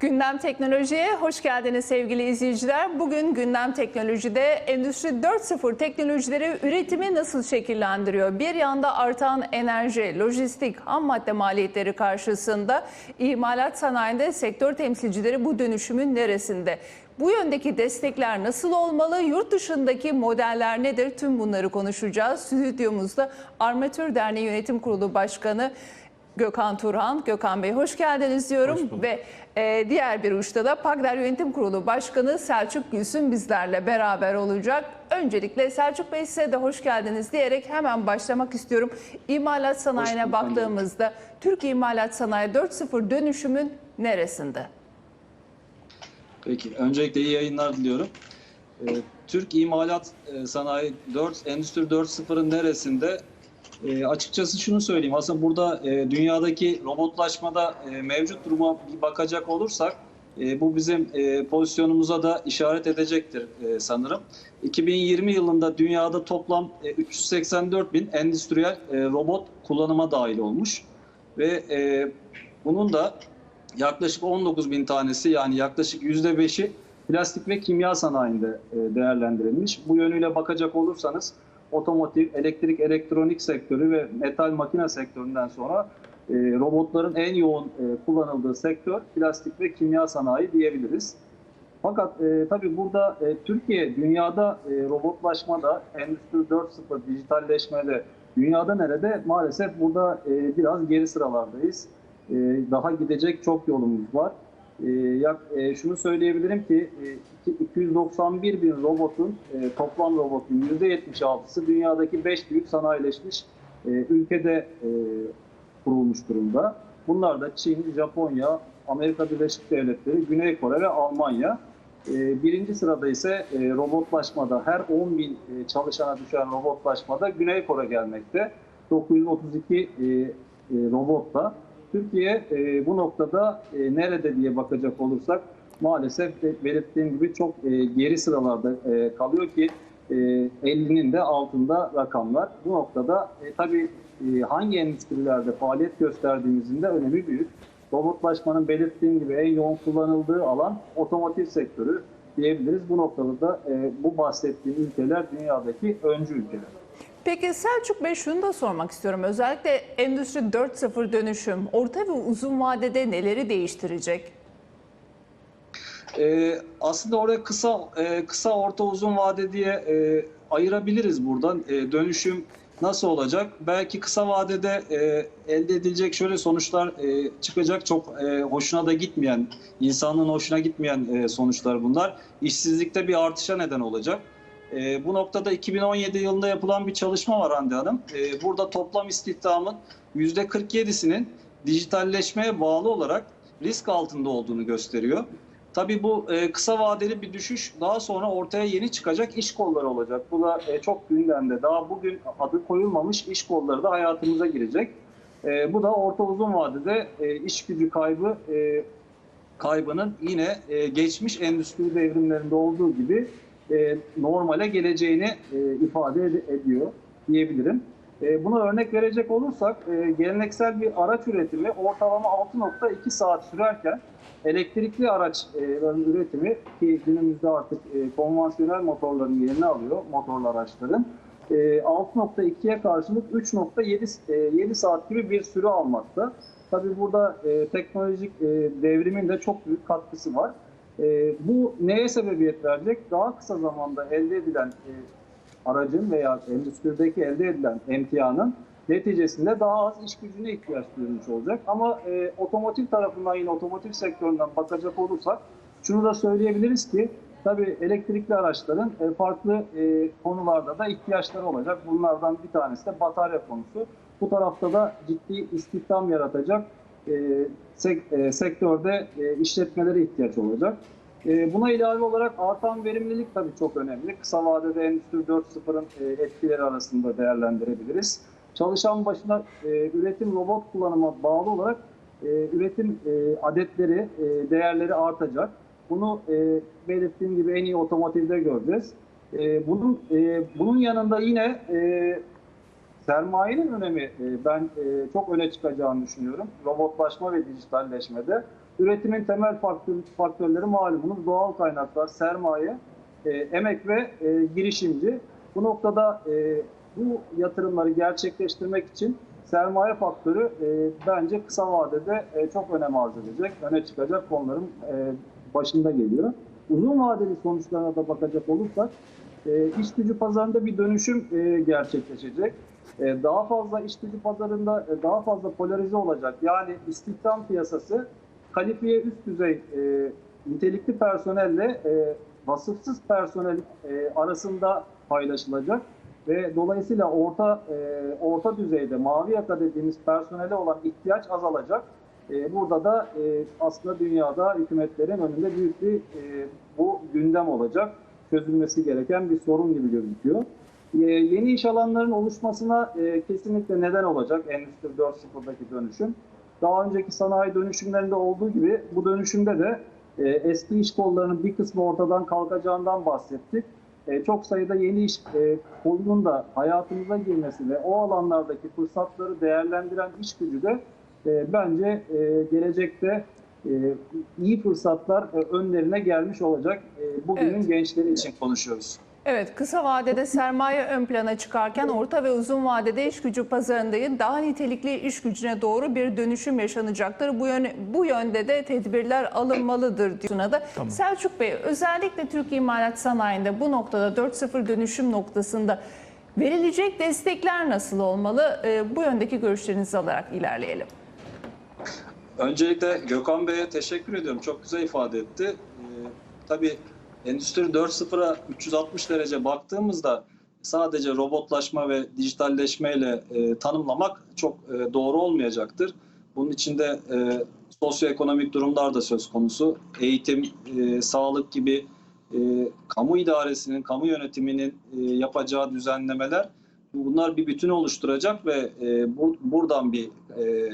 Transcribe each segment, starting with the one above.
Gündem Teknoloji'ye hoş geldiniz sevgili izleyiciler. Bugün Gündem Teknoloji'de Endüstri 4.0 teknolojileri üretimi nasıl şekillendiriyor? Bir yanda artan enerji, lojistik, ham madde maliyetleri karşısında imalat sanayinde sektör temsilcileri bu dönüşümün neresinde? Bu yöndeki destekler nasıl olmalı? Yurt dışındaki modeller nedir? Tüm bunları konuşacağız. Stüdyomuzda Armatür Derneği Yönetim Kurulu Başkanı Gökhan Turhan. Gökhan Bey hoş geldiniz diyorum. Hoş bulduk. Ve e, diğer bir uçta da Pagder Yönetim Kurulu Başkanı Selçuk Gülsün bizlerle beraber olacak. Öncelikle Selçuk Bey size de hoş geldiniz diyerek hemen başlamak istiyorum. İmalat sanayine bulduk, baktığımızda Türk İmalat Sanayi 4.0 dönüşümün neresinde? Peki, öncelikle iyi yayınlar diliyorum. Ee, Türk İmalat e, Sanayi 4, Endüstri 4.0'ın neresinde? Ee, açıkçası şunu söyleyeyim, aslında burada e, dünyadaki robotlaşmada e, mevcut duruma bir bakacak olursak, e, bu bizim e, pozisyonumuza da işaret edecektir e, sanırım. 2020 yılında dünyada toplam e, 384 bin endüstriyel e, robot kullanıma dahil olmuş. Ve e, bunun da yaklaşık 19 bin tanesi yani yaklaşık yüzde beşi plastik ve kimya sanayinde e, değerlendirilmiş. Bu yönüyle bakacak olursanız otomotiv, elektrik, elektronik sektörü ve metal makine sektöründen sonra e, robotların en yoğun e, kullanıldığı sektör plastik ve kimya sanayi diyebiliriz. Fakat e, tabii burada e, Türkiye dünyada e, robotlaşmada, Endüstri 4.0 dijitalleşmede dünyada nerede? Maalesef burada e, biraz geri sıralardayız. E, daha gidecek çok yolumuz var. E, yak, e, şunu söyleyebilirim ki e, iki- 291 bin robotun, e, toplam robotun %76'sı dünyadaki 5 büyük sanayileşmiş e, ülkede e, kurulmuş durumda. Bunlar da Çin, Japonya, Amerika Birleşik Devletleri, Güney Kore ve Almanya. E, birinci sırada ise e, robotlaşmada her 10 bin e, çalışana düşen robotlaşmada Güney Kore gelmekte. 932 e, e, robotla. Türkiye e, bu noktada e, nerede diye bakacak olursak maalesef belirttiğim gibi çok e, geri sıralarda e, kalıyor ki e, 50'nin de altında rakamlar. Bu noktada e, tabii e, hangi endüstrilerde faaliyet gösterdiğimizin de önemi büyük. Robotlaşmanın belirttiğim gibi en yoğun kullanıldığı alan otomotiv sektörü diyebiliriz. Bu noktada da e, bu bahsettiğim ülkeler dünyadaki öncü ülkeler. Peki Selçuk Bey şunu da sormak istiyorum. Özellikle Endüstri 4.0 dönüşüm orta ve uzun vadede neleri değiştirecek? Ee, aslında oraya kısa e, kısa orta uzun vade diye e, ayırabiliriz buradan. E, dönüşüm nasıl olacak? Belki kısa vadede e, elde edilecek şöyle sonuçlar e, çıkacak. Çok e, hoşuna da gitmeyen, insanlığın hoşuna gitmeyen e, sonuçlar bunlar. İşsizlikte bir artışa neden olacak. E, bu noktada 2017 yılında yapılan bir çalışma var Hande Hanım. E, burada toplam istihdamın %47'sinin dijitalleşmeye bağlı olarak risk altında olduğunu gösteriyor. Tabii bu e, kısa vadeli bir düşüş daha sonra ortaya yeni çıkacak iş kolları olacak. Bu da e, çok gündemde. Daha bugün adı koyulmamış iş kolları da hayatımıza girecek. E, bu da orta uzun vadede e, iş gücü kaybı e, kaybının yine e, geçmiş endüstri devrimlerinde olduğu gibi e, normale geleceğini e, ifade ed- ediyor diyebilirim. E, buna örnek verecek olursak e, geleneksel bir araç üretimi ortalama 6.2 saat sürerken elektrikli araçların üretimi ki günümüzde artık e, konvansiyonel motorların yerini alıyor motorlu araçların e, 6.2'ye karşılık 3.7 e, 7 saat gibi bir süre almakta. Tabii burada e, teknolojik e, devrimin de çok büyük katkısı var. E, bu neye sebebiyet verecek? Daha kısa zamanda elde edilen e, aracın veya endüstrideki elde edilen emtianın neticesinde daha az iş gücüne ihtiyaç duyulmuş olacak. Ama e, otomotiv tarafından yine otomotiv sektöründen bakacak olursak şunu da söyleyebiliriz ki tabii elektrikli araçların e, farklı e, konularda da ihtiyaçları olacak. Bunlardan bir tanesi de batarya konusu. Bu tarafta da ciddi istihdam yaratacak sektörde e, işletmelere ihtiyaç olacak. E, Buna ilave olarak artan verimlilik tabii çok önemli. Kısa vadede Endüstri 4.0'ın e, etkileri arasında değerlendirebiliriz. Çalışan başına e, üretim robot kullanıma bağlı olarak e, üretim e, adetleri, e, değerleri artacak. Bunu e, belirttiğim gibi en iyi otomotivde göreceğiz. E, bunun e, bunun yanında yine e, sermayenin önemi e, ben e, çok öne çıkacağını düşünüyorum. Robotlaşma ve dijitalleşmede. Üretimin temel faktör, faktörleri malumunuz doğal kaynaklar, sermaye, e, emek ve girişimci. Bu noktada bu yatırımları gerçekleştirmek için sermaye faktörü bence kısa vadede çok önem arz edecek, öne çıkacak konuların başında geliyor. Uzun vadeli sonuçlarına da bakacak olursak iş gücü pazarında bir dönüşüm gerçekleşecek. E, daha fazla iş gücü pazarında e, daha fazla polarize olacak. Yani istihdam piyasası kalifiye üst düzey e, nitelikli personelle vasıfsız personel arasında paylaşılacak ve dolayısıyla orta orta düzeyde mavi yaka dediğimiz personele olan ihtiyaç azalacak. Burada da aslında dünyada hükümetlerin önünde büyük bir bu gündem olacak. Çözülmesi gereken bir sorun gibi gözüküyor. E, yeni iş alanlarının oluşmasına e, kesinlikle neden olacak Endüstri 4.0'daki dönüşüm. Daha önceki sanayi dönüşümlerinde olduğu gibi bu dönüşümde de e, eski iş kollarının bir kısmı ortadan kalkacağından bahsettik. E, çok sayıda yeni iş kolunun da hayatımıza girmesi ve o alanlardaki fırsatları değerlendiren iş gücü de bence gelecekte iyi fırsatlar önlerine gelmiş olacak. Bugünün Evet. gençleri için konuşuyoruz. Evet, kısa vadede sermaye ön plana çıkarken orta ve uzun vadede iş gücü pazarında daha nitelikli iş gücüne doğru bir dönüşüm yaşanacaktır. Bu, yöne, bu yönde de tedbirler alınmalıdır diyor. da. Selçuk Bey, özellikle Türk imalat sanayinde bu noktada 4.0 dönüşüm noktasında verilecek destekler nasıl olmalı? Ee, bu yöndeki görüşlerinizi alarak ilerleyelim. Öncelikle Gökhan Bey'e teşekkür ediyorum. Çok güzel ifade etti. Ee, tabii Endüstri 4.0'a 360 derece baktığımızda sadece robotlaşma ve dijitalleşmeyle e, tanımlamak çok e, doğru olmayacaktır. Bunun içinde e, sosyoekonomik durumlar da söz konusu. Eğitim, e, sağlık gibi e, kamu idaresinin, kamu yönetiminin e, yapacağı düzenlemeler bunlar bir bütün oluşturacak ve e, bu, buradan bir e,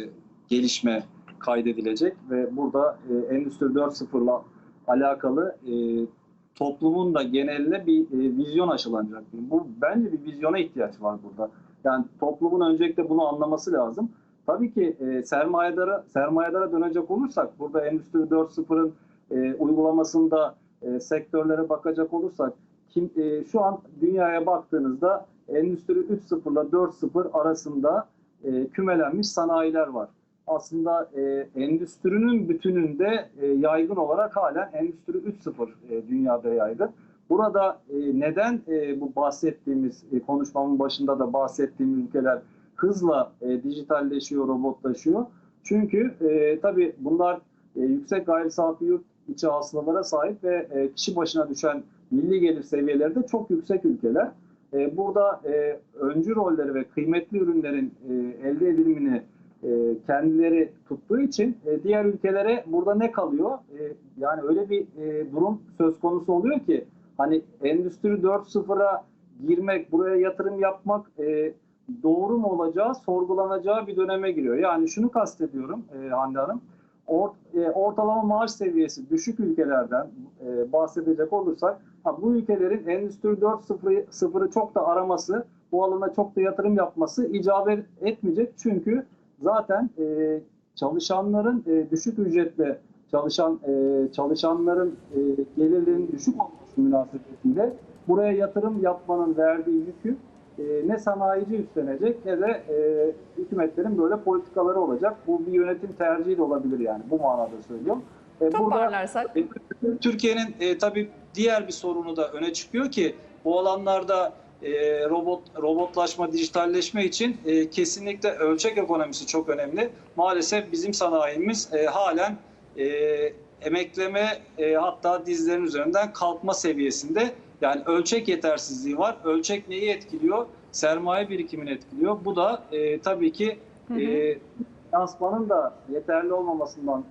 gelişme kaydedilecek ve burada e, Endüstri 4.0'la alakalı e, toplumun da geneline bir e, vizyon aşılanacak. Bu bence bir vizyona ihtiyaç var burada. Yani toplumun öncelikle bunu anlaması lazım. Tabii ki e, sermayedara sermayedara dönecek olursak burada Endüstri 4.0'ın e, uygulamasında e, sektörlere bakacak olursak kim, e, şu an dünyaya baktığınızda Endüstri 3.0 ile 4.0 arasında e, kümelenmiş sanayiler var aslında e, endüstrinin bütününde e, yaygın olarak halen Endüstri 3.0 e, dünyada yaygın. Burada e, neden e, bu bahsettiğimiz e, konuşmamın başında da bahsettiğim ülkeler hızla e, dijitalleşiyor, robotlaşıyor? Çünkü e, tabii bunlar e, yüksek gayri safi yurt içi hasılalara sahip ve e, kişi başına düşen milli gelir seviyeleri de çok yüksek ülkeler. E, burada e, öncü rolleri ve kıymetli ürünlerin e, elde edilimini kendileri tuttuğu için e, diğer ülkelere burada ne kalıyor? E, yani öyle bir e, durum söz konusu oluyor ki hani Endüstri 4.0'a girmek, buraya yatırım yapmak e, doğru mu olacağı sorgulanacağı bir döneme giriyor. Yani şunu kastediyorum e, Hande Hanım. Ort, e, ortalama maaş seviyesi düşük ülkelerden e, bahsedecek olursak bu ülkelerin Endüstri 4.0'ı çok da araması, bu alana çok da yatırım yapması icabet etmeyecek. Çünkü zaten e, çalışanların e, düşük ücretle çalışan e, çalışanların e, gelirlerinin düşük olması münasebetiyle buraya yatırım yapmanın verdiği yükü e, ne sanayici üstlenecek ne de e, hükümetlerin böyle politikaları olacak. Bu bir yönetim tercihi de olabilir yani bu manada söylüyorum. E, Toparlarsak. e, Türkiye'nin e, tabii diğer bir sorunu da öne çıkıyor ki bu alanlarda e, robot robotlaşma, dijitalleşme için e, kesinlikle ölçek ekonomisi çok önemli. Maalesef bizim sanayimiz e, halen e, emekleme e, hatta dizlerin üzerinden kalkma seviyesinde. Yani ölçek yetersizliği var. Ölçek neyi etkiliyor? Sermaye birikimini etkiliyor. Bu da e, tabii ki Hı hı. e, finansmanın da yeterli olmamasından